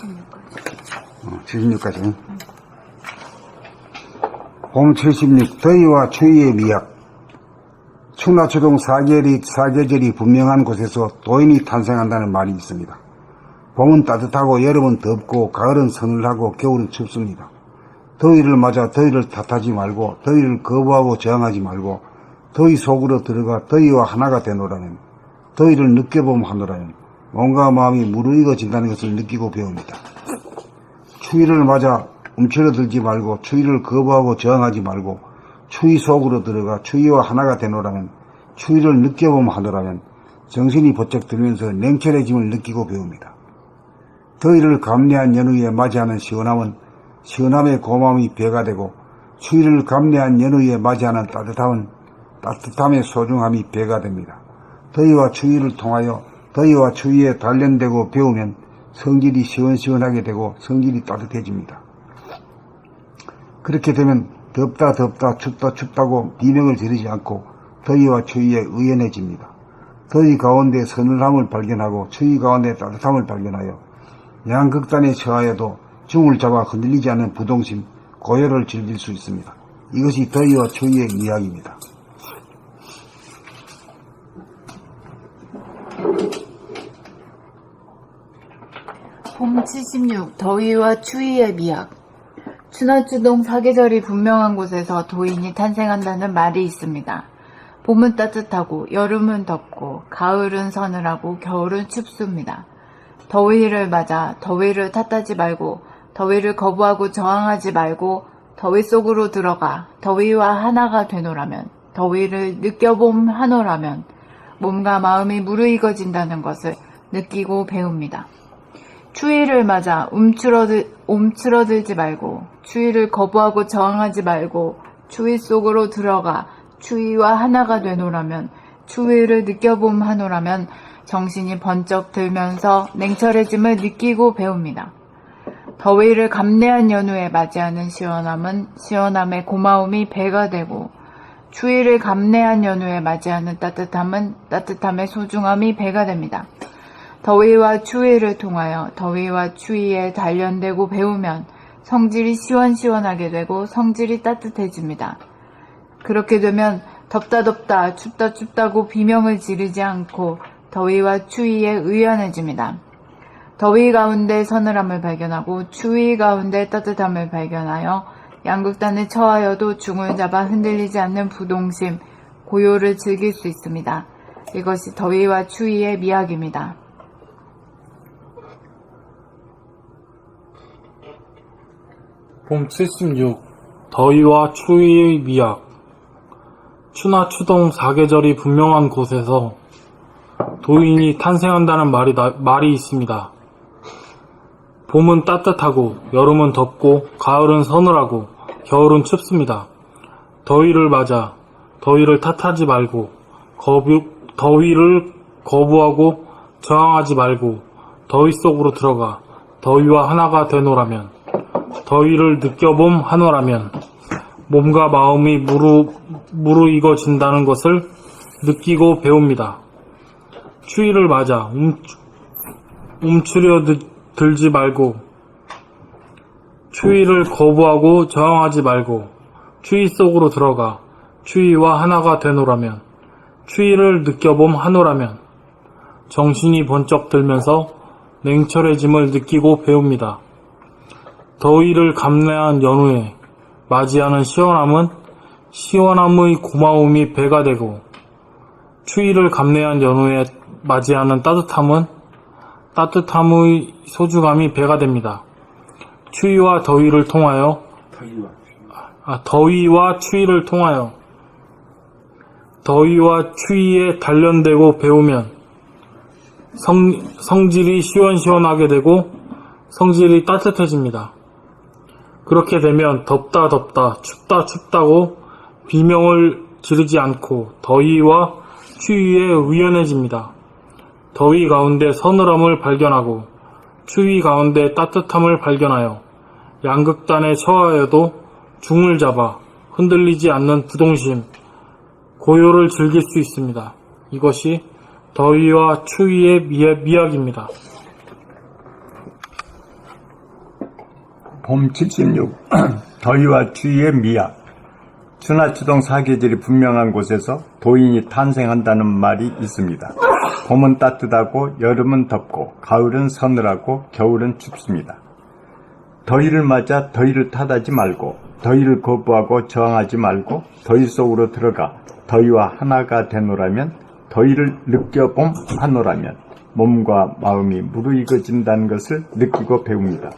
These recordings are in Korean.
76까지. 어, 76까지. 봄 76, 더위와 추위의 미약. 추나 추동 사계절이, 사계절이 분명한 곳에서 도인이 탄생한다는 말이 있습니다. 봄은 따뜻하고 여름은 덥고 가을은 서늘하고 겨울은 춥습니다. 더위를 맞아 더위를 탓하지 말고 더위를 거부하고 저항하지 말고 더위 속으로 들어가 더위와 하나가 되노라면 더위를 느껴보면 하노라면 몸과 마음이 무르익어진다는 것을 느끼고 배웁니다. 추위를 맞아 움츠러들지 말고 추위를 거부하고 저항하지 말고 추위 속으로 들어가 추위와 하나가 되노라면 추위를 느껴보면 하노라면 정신이 번쩍 들면서 냉철해짐을 느끼고 배웁니다. 더위를 감내한 연후에 맞이하는 시원함은 시원함의 고마움이 배가 되고 추위를 감내한 연후에 맞이하는 따뜻함은 따뜻함의 소중함이 배가 됩니다. 더위와 추위를 통하여 더위와 추위에 단련되고 배우면 성질이 시원시원하게 되고 성질이 따뜻해집니다. 그렇게 되면 덥다 덥다 춥다 춥다고 비명을 지르지 않고 더위와 추위에 의연해집니다. 더위 가운데 서늘함을 발견하고 추위 가운데 따뜻함을 발견하여 양극단에 처하여도 중을 잡아 흔들리지 않는 부동심, 고요를 즐길 수 있습니다. 이것이 더위와 추위의 이야기입니다. 봄 76, 더위와 추위의 미학. 추나추동 사계절이 분명한 곳에서 도인이 탄생한다는 말이 있습니다. 봄은 따뜻하고 여름은 덥고 가을은 서늘하고 겨울은 춥습니다. 더위를 맞아 더위를 탓하지 말고 더위를 거부하고 저항하지 말고 더위 속으로 들어가 더위와 하나가 되노라면 더위를 느껴봄 하노라면 몸과 마음이 무르익어진다는 것을 느끼고 배웁니다. 추위를 맞아 움츠러들, 움츠러들지 말고 추위를 거부하고 저항하지 말고 추위 속으로 들어가 추위와 하나가 되노라면 추위를 느껴봄 하노라면 정신이 번쩍 들면서 냉철해짐을 느끼고 배웁니다. 더위를 감내한 연후에 맞이하는 시원함은 시원함의 고마움이 배가 되고 추위를 감내한 연후에 맞이하는 따뜻함은 따뜻함의 소중함이 배가 됩니다. 더위와 추위를 통하여 더위와 추위에 단련되고 배우면 성질이 시원시원하게 되고 성질이 따뜻해집니다. 그렇게 되면 덥다 덥다 춥다 춥다고 비명을 지르지 않고 더위와 추위에 의연해집니다. 더위 가운데 서늘함을 발견하고 추위 가운데 따뜻함을 발견하여 양극단에 처하여도 중을 잡아 흔들리지 않는 부동심, 고요를 즐길 수 있습니다. 이것이 더위와 추위의 미학입니다. 봄 76. 더위와 추위의 미학. 추나 추동 사계절이 분명한 곳에서 도인이 탄생한다는 말이, 나- 말이 있습니다. 봄은 따뜻하고 여름은 덥고 가을은 서늘하고 겨울은 춥습니다. 더위를 맞아 더위를 탓하지 말고 거부, 더위를 거부하고 저항하지 말고 더위 속으로 들어가 더위와 하나가 되노라면 더위를 느껴봄 하노라면 몸과 마음이 무르, 무르익어진다는 것을 느끼고 배웁니다. 추위를 맞아 움, 움츠려 들- 들지 말고 추위를 거부하고 저항하지 말고 추위 속으로 들어가 추위와 하나가 되노라면 추위를 느껴봄 하노라면 정신이 번쩍 들면서 냉철해짐을 느끼고 배웁니다. 더위를 감내한 연후에 맞이하는 시원함은 시원함의 고마움이 배가 되고 추위를 감내한 연후에 맞이하는 따뜻함은 따뜻함의 소중함이 배가 됩니다. 추위와 더위를 통하여 아, 더위와 추위를 통하여 더위와 추위에 단련되고 배우면 성, 성질이 시원시원하게 되고 성질이 따뜻해집니다. 그렇게 되면 덥다 덥다 춥다 춥다고 비명을 지르지 않고 더위와 추위에 의연해집니다. 더위 가운데 서늘함을 발견하고 추위 가운데 따뜻함을 발견하여 양극단에 처하여도 중을 잡아 흔들리지 않는 부동심, 고요를 즐길 수 있습니다. 이것이 더위와 추위의 미- 미학입니다. 봄 76. 더위와 추위의 미학. 추나추동 사계절이 분명한 곳에서 도인이 탄생한다는 말이 있습니다. 봄은 따뜻하고 여름은 덥고 가을은 서늘하고 겨울은 춥습니다. 더위를 맞아 더위를 탓하지 말고 더위를 거부하고 저항하지 말고 더위 속으로 들어가 더위와 하나가 되노라면 더위를 느껴봄 하노라면 몸과 마음이 무르익어진다는 것을 느끼고 배웁니다.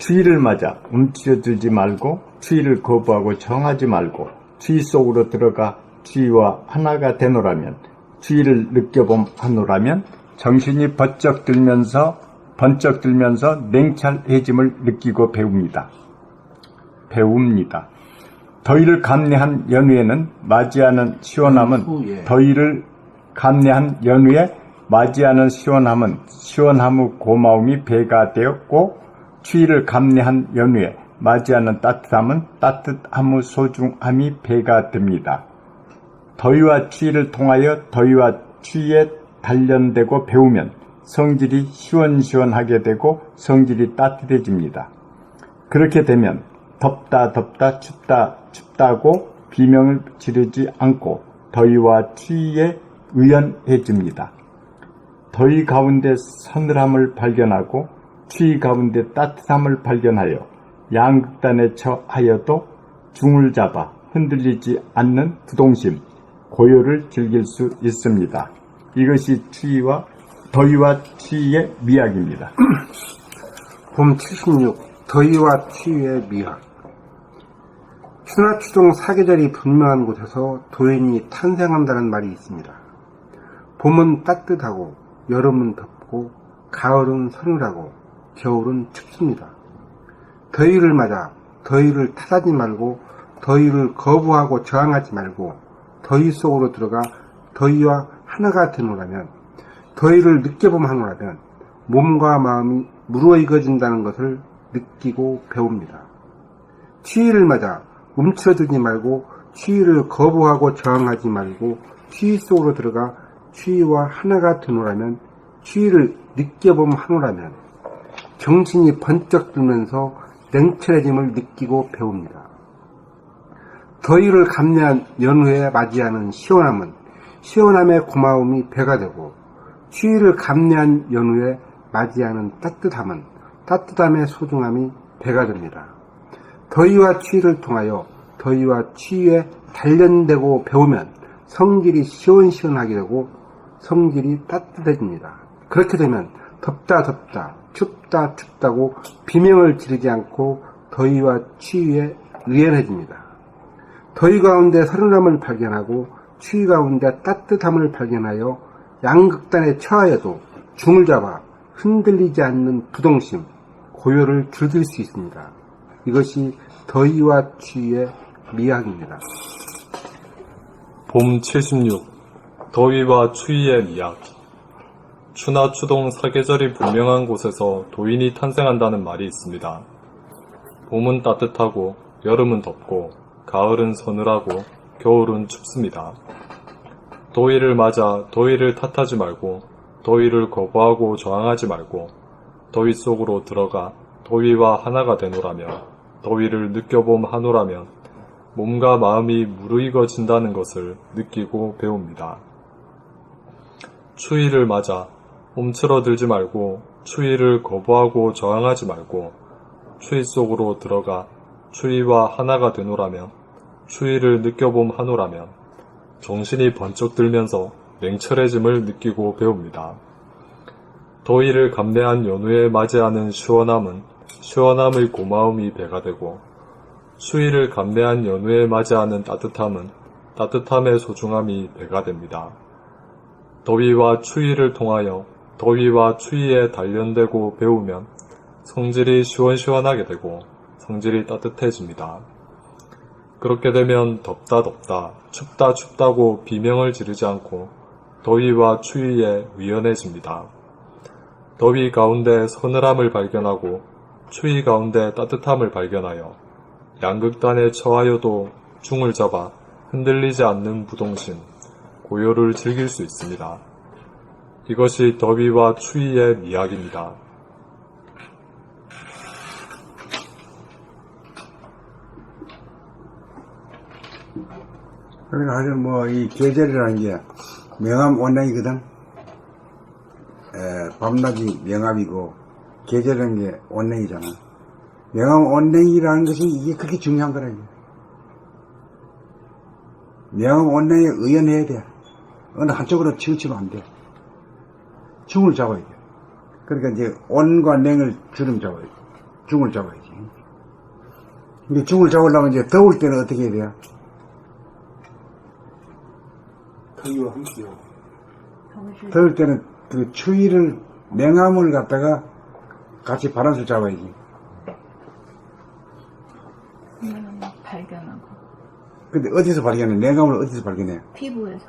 추위를 맞아 움츠러들지 말고 추위를 거부하고 정하지 말고 추위 속으로 들어가 추위와 하나가 되노라면 추위를 느껴봄 하노라면 정신이 번쩍 들면서 번쩍 들면서 냉철해짐을 느끼고 배웁니다. 배웁니다. 더위를 감내한 연후에는 맞이하는 시원함은 후에. 더위를 감내한 연후에 맞이하는 시원함은 시원함의 고마움이 배가 되었고 추위를 감내한 연후에 맞이하는 따뜻함은 따뜻함의 소중함이 배가 됩니다. 더위와 추위를 통하여 더위와 추위에 단련되고 배우면 성질이 시원시원하게 되고 성질이 따뜻해집니다. 그렇게 되면 덥다 덥다 춥다 춥다고 비명을 지르지 않고 더위와 추위에 의연해집니다. 더위 가운데 서늘함을 발견하고 추위 가운데 따뜻함을 발견하여 양극단에 처하여도 중을 잡아 흔들리지 않는 부동심, 고요를 즐길 수 있습니다. 이것이 추위와 더위와 추위의 미학입니다. 봄 76. 더위와 추위의 미학. 추나추동 사계절이 분명한 곳에서 도인이 탄생한다는 말이 있습니다. 봄은 따뜻하고 여름은 덥고 가을은 서늘하고 겨울은 춥습니다. 더위를 맞아 더위를 탓하지 말고 더위를 거부하고 저항하지 말고 더위 속으로 들어가 더위와 하나가 되노라면 더위를 느껴보면 하노라면 몸과 마음이 무르익어진다는 것을 느끼고 배웁니다. 추위를 맞아 움츠러들지 말고 추위를 거부하고 저항하지 말고 추위 속으로 들어가 추위와 하나가 되노라면 추위를 느껴보면 하노라면 정신이 번쩍 들면서 냉철해짐을 느끼고 배웁니다. 더위를 감내한 연후에 맞이하는 시원함은 시원함의 고마움이 배가 되고 추위를 감내한 연후에 맞이하는 따뜻함은 따뜻함의 소중함이 배가 됩니다. 더위와 추위를 통하여 더위와 추위에 단련되고 배우면 성질이 시원시원하게 되고 성질이 따뜻해집니다. 그렇게 되면 덥다 덥다 춥다 춥다고 비명을 지르지 않고 더위와 추위에 의연해집니다. 더위 가운데 서른함을 발견하고 추위 가운데 따뜻함을 발견하여 양극단에 처하여도 중을 잡아 흔들리지 않는 부동심, 고요를 즐길 수 있습니다. 이것이 더위와 추위의 미학입니다. 봄 76. 더위와 추위의 미학. 추나 추동 사계절이 분명한 곳에서 도인이 탄생한다는 말이 있습니다. 봄은 따뜻하고 여름은 덥고 가을은 서늘하고 겨울은 춥습니다. 더위를 맞아 더위를 탓하지 말고 더위를 거부하고 저항하지 말고 더위 속으로 들어가 더위와 하나가 되노라며 더위를 느껴봄 하노라면 몸과 마음이 무르익어진다는 것을 느끼고 배웁니다. 추위를 맞아 움츠러들지 말고 추위를 거부하고 저항하지 말고 추위 속으로 들어가 추위와 하나가 되노라면 추위를 느껴봄 하노라면 정신이 번쩍 들면서 냉철해짐을 느끼고 배웁니다. 더위를 감내한 연후에 맞이하는 시원함은 시원함의 고마움이 배가 되고 추위를 감내한 연후에 맞이하는 따뜻함은 따뜻함의 소중함이 배가 됩니다. 더위와 추위를 통하여 더위와 추위에 단련되고 배우면 성질이 시원시원하게 되고 성질이 따뜻해집니다. 그렇게 되면 덥다 덥다 춥다 춥다고 비명을 지르지 않고 더위와 추위에 위연해집니다. 더위 가운데 서늘함을 발견하고 추위 가운데 따뜻함을 발견하여 양극단에 처하여도 중을 잡아 흔들리지 않는 부동심, 고요를 즐길 수 있습니다. 이것이 더위와 추위의 이야기입니다. 그러니까 아주 뭐이 계절이라는 게 명암 원량이거든. 에, 밤낮이 명암이고 계절이라는 게 원량이잖아. 명암 원량이라는 것이 이게 그렇게 중요한 거라. 명암 원량에 의연해야 돼. 어느 한쪽으로 치우치면 안 돼. 중을 잡아야 돼. 그러니까 이제 온과 냉을 주름 잡아야 돼. 중을 잡아야지. 근데 중을 잡으려면 이제 더울 때는 어떻게 해야 돼요? 더위와 함께요. 더울 때는 그 추위를 냉암을 갖다가 같이 바람을 잡아야지. 음, 발견하고 근데 어디서 발견해? 냉암을 어디서 발견해? 피부에서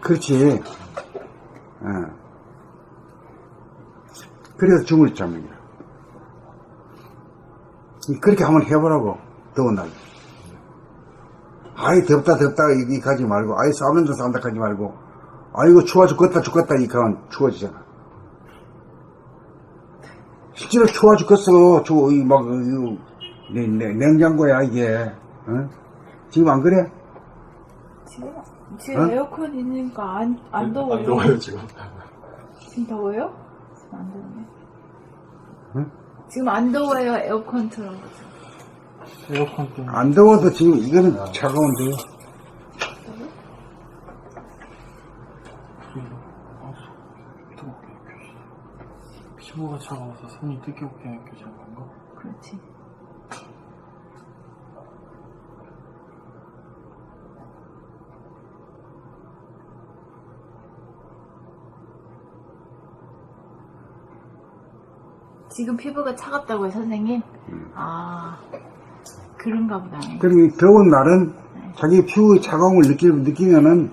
그렇지. 어. 그래서 잡는 거야. 그렇게 한번 해보라고, 더운 날. 아이, 덥다, 덥다, 이 가지 말고, 아이, 싸면서 산다 하지 말고, 아이고, 추워 죽겠다, 죽겠다, 이 가면 추워지잖아. 실제로 추워 죽겠어. 추워, 이, 막, 이, 냉- 냉- 냉장고야, 이게. 어? 지금 안 그래? 지금 지금 어? 에어컨 있으니까 안, 안 더워요. 안 더워요, 지금. 지금 더워요? 지금 안 더워요. 응? 지금 안 더워요 에어컨 틀어서. 에어컨 때문에. 안 더워도 지금 이거는 차가운데. 피부가 차가워서 손이 뜨겁게 느껴지는 건가? 그렇지. 지금 피부가 차갑다고요, 선생님? 아, 그런가 보다. 그리고 더운 날은 자기 피부의 차가움을 느끼, 느끼면은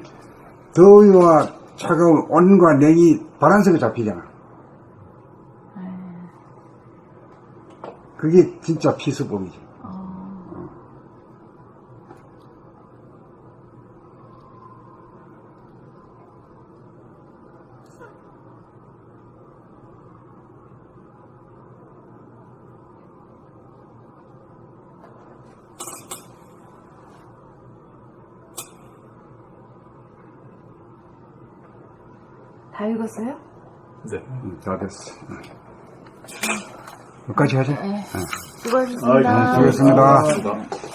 더위와 차가운 온과 냉이 바란색을 잡히잖아. 그게 진짜 피수법이지. 다 읽었어요? 네. 음, 다 됐어. 여기까지 하자. 네. 수고하셨습니다. 수고하셨습니다.